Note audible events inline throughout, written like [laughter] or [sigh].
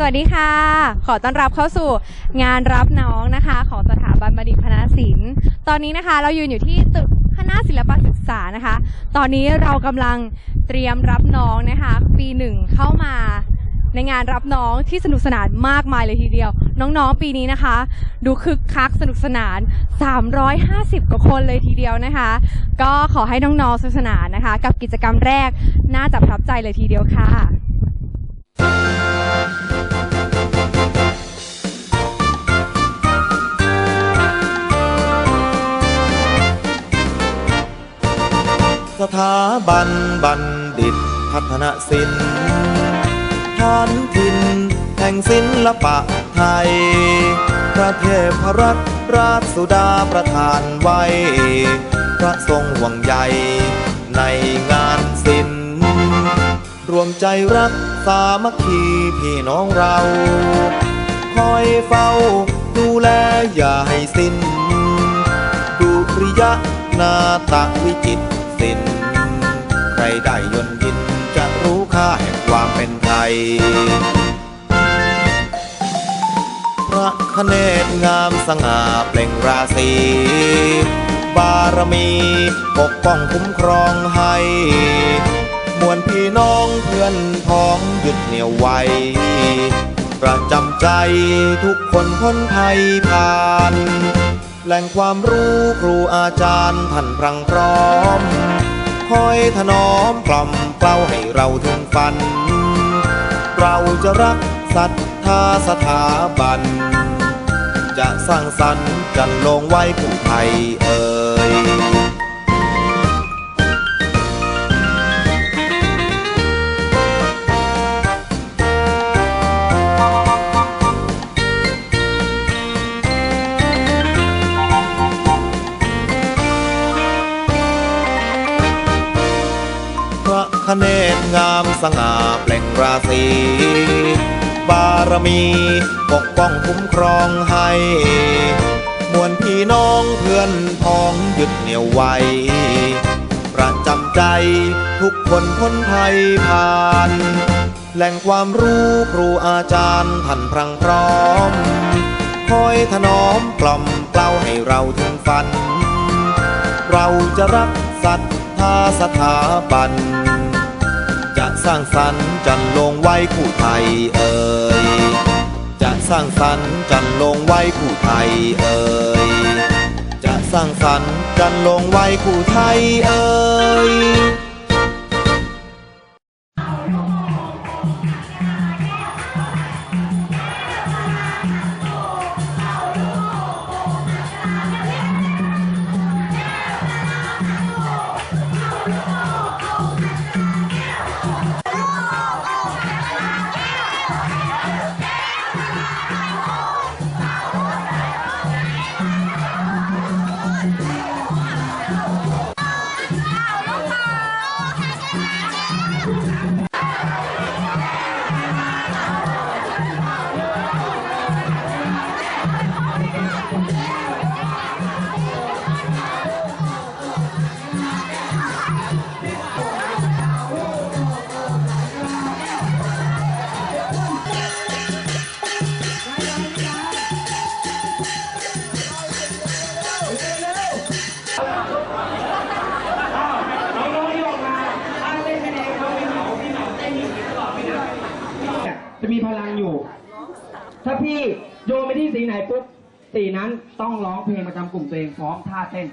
สวัสดีค่ะ ขอต้อนรับเข้าสู่งานรับน้องนะคะ ของสถาบันบัณฑิตพนาศิลป์ ตอนนี้นะคะ เรายืนอยู่ที่ตึกคณะศิลปศึกษานะคะ ตอนนี้เรากำลังเตรียมรับน้องนะคะ ปีหนึ่งเข้ามาในงานรับน้องที่สนุกสนานมากมายเลยทีเดียว น้องๆปีนี้นะคะ ดูคึกคักสนุกสนาน 350 กว่าคนเลยทีเดียวนะคะ ก็ขอให้น้องๆสนุกสนานนะคะ กับกิจกรรมแรกน่าจะประทับใจเลยทีเดียวค่ะ สถาบันบัณฑิตพัฒนศิลป์ฐานถิ่นแห่งศิลปะไทย พระเทพรัตนราชสุดาประทานไว้ พระทรงห่วงใยในงานศิลป์รวมใจรักสามัคคีพี่น้องเรา คอยเฝ้าดูแลอย่าให้สิ้น ดุริยะนาตะวิจิตศิลป์ ได้ยนยิน จะรู้ค่าแห่งความเป็นไทย พระคเนศงามสง่าเปล่งราศีบารมีปกป้องคุ้มครองให้มวลพี่น้องเพื่อนพ้องหยุดเหนียวไว้ประจำใจทุกคนพ้นภัยผ่าน แหล่งความรู้ครูอาจารย์ท่านพรังพร้อม คอยถนอมกล่อมเกล้าให้เราถึงฝัน เราจะรักศรัทธาสถาบัน จะสร้างสรรค์จันลงไว้ผู้ไทยเอ่ย พระคเนศงามสง่าเปล่งราศีบารมีปกป้องคุ้มครองให้ มวลพี่น้องเพื่อนพ้องหยุดเหนียวไว้ ประจำใจทุกคนพ้นภัยผ่าน แหล่งความรู้ครูอาจารย์ท่านพรังพร้อม คอยถนอมกล่อมเกล้าให้เราถึงฝัน เราจะรักศรั ทาสถาบัน จะสร้างสรรค์จันลงไว้ผู้ไทยเอ่ยจะสร้างสรรค์จันลงไว้ผู้ไทยเอ่ยจะสร้างสรรค์จันลงไว้ผู้ไทยเอ่ย นั้นต้องร้องเพลงประจำกลุ่มตัวเองพร้อมท่าเต้น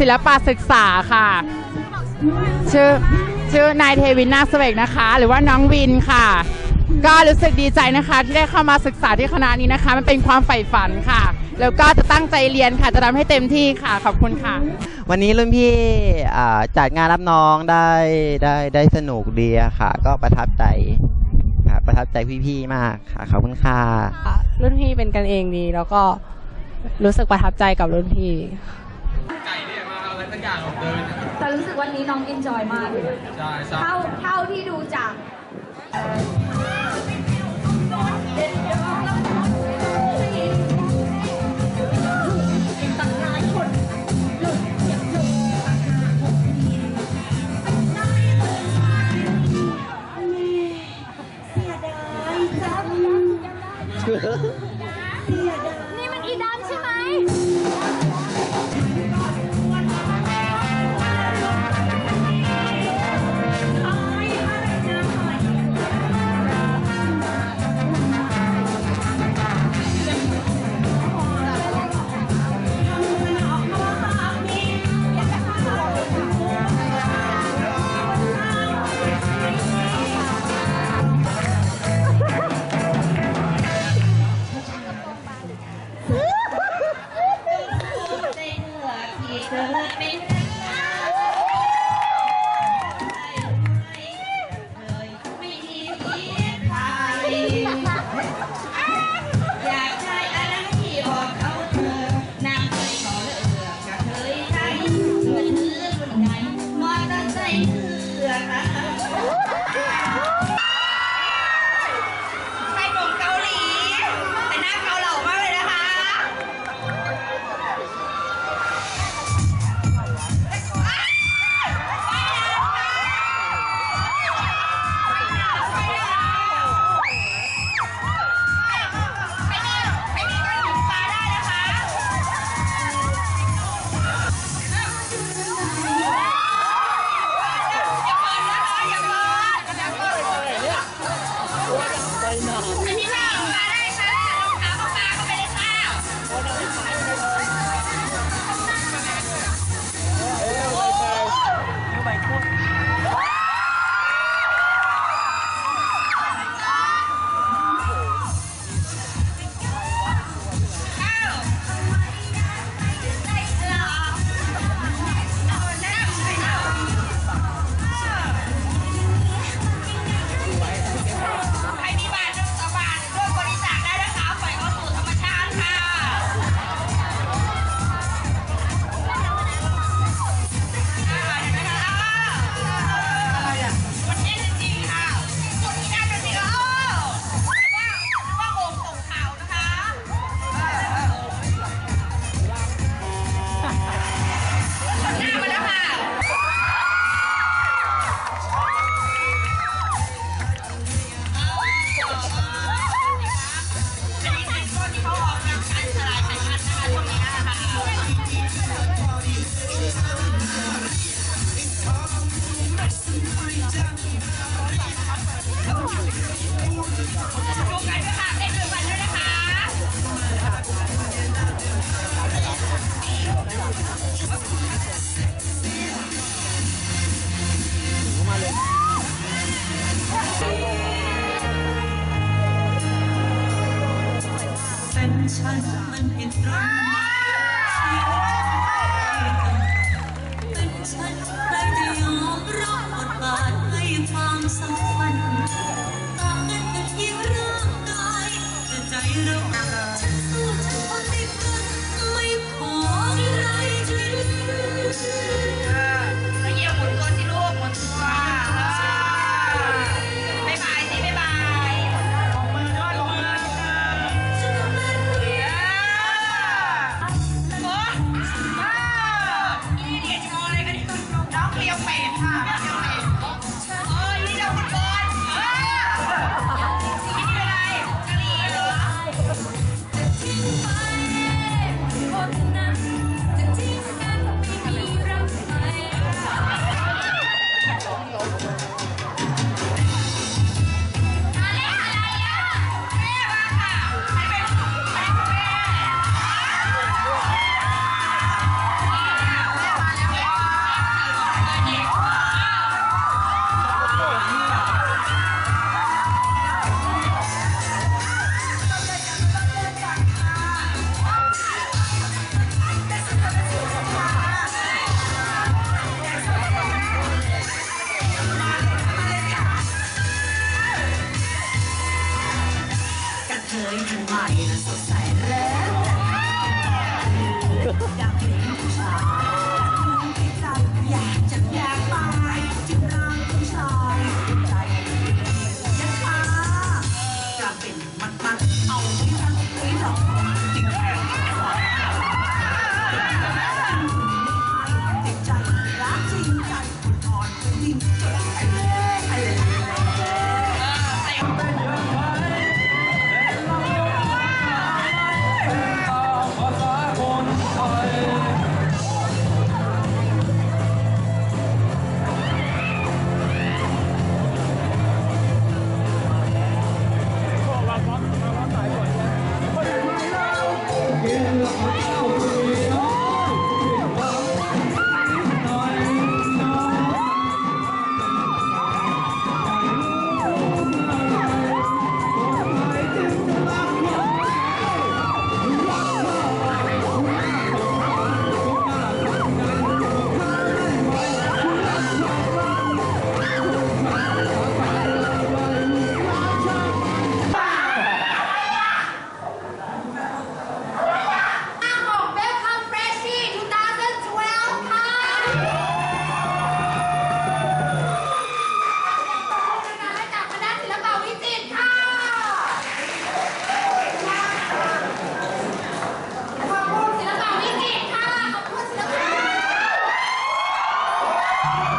ศิลปะศึกษาค่ะ ชื่อ ชื่อนายเทวินนาคเสวกนะคะ หรือว่าน้องวินค่ะ ก็รู้สึกดีใจนะคะที่ได้เข้ามาศึกษาที่คณะนี้นะคะ มันเป็นความใฝ่ฝันค่ะ แล้วก็จะตั้งใจเรียนค่ะ จะทำให้เต็มที่ค่ะ ขอบคุณค่ะ วันนี้รุ่นพี่อ่าจัดงานรับน้องได้ได้ได้สนุกดีอะค่ะ ก็ประทับใจครับประทับใจพี่ๆมากค่ะขอบคุณค่ะรุ่นพี่เป็นกันเองดี แล้วก็รู้สึกประทับใจกับรุ่นพี่แต่รู้สึก วันนี้น้องเอนจอยมากเลยเท่าเท่าที่ดูจากนี่ Oh! [laughs]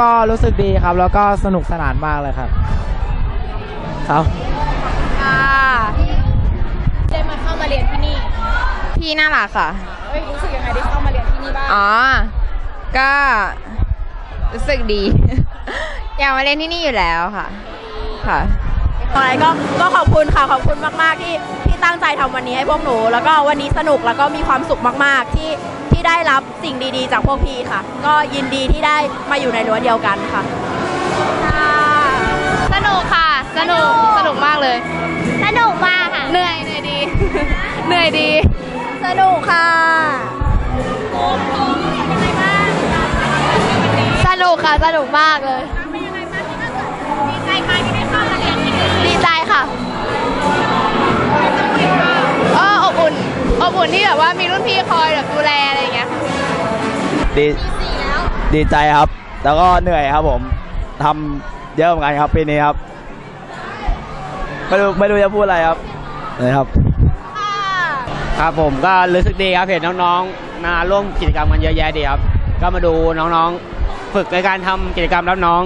ก็รู้สึกดีครับ แล้วก็สนุกสนานมากเลยครับครับค่ะได้มาเข้ามาเรียนที่นี่ พี่น่ารักค่ะเอ้ยรู้สึกยังไงได้เข้ามาเรียนที่นี่บ้างอ๋อ ก็รู้สึกดี อยากมาเล่นที่นี่อยู่แล้วค่ะ ค่ะอะไรก็ก็ขอบคุณค่ะขอบคุณมาก ๆ ที่ที่ตั้งใจทำวันนี้ให้พวกหนู แล้วก็วันนี้สนุกแล้วก็มีความสุขมาก ๆ ที่ ที่ได้รับสิ่งดีๆ จากพวกพี่ค่ะ ก็ยินดีที่ได้มาอยู่ในรั้วเดียวกันค่ะ สนุกค่ะ สนุก สนุกมากเลย สนุกมากค่ะ เหนื่อยเหนื่อยดี เหนื่อยดี สนุกค่ะ สนุกค่ะ สนุกมากเลย อุ่นอบอุ่นที่แบบว่ามีรุ่นพี่คอยแบบดูแลอะไรอย่างเงี้ยดีดีใจครับ แล้วก็เหนื่อยครับผมทำเยอะเหมือนกันครับปีนี้ครับ ไม่รู้ไม่รู้จะพูดอะไรครับเลยครับ ครับผมก็รู้สึกดีครับเห็นน้องๆมาร่วมกิจกรรมกันเยอะแยะดีครับ ก็มาดูน้องๆ ฝึกในการทำกิจกรรมรับน้อง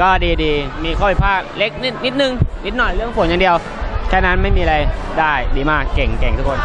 ก็ดีๆ มีข้อผิดพลาดเล็กนิดนิดนึงนิดหน่อยเรื่องฝนอย่างเดียว แค่นั้นไม่มีอะไรได้ดีมากเก่งเก่งทุกคน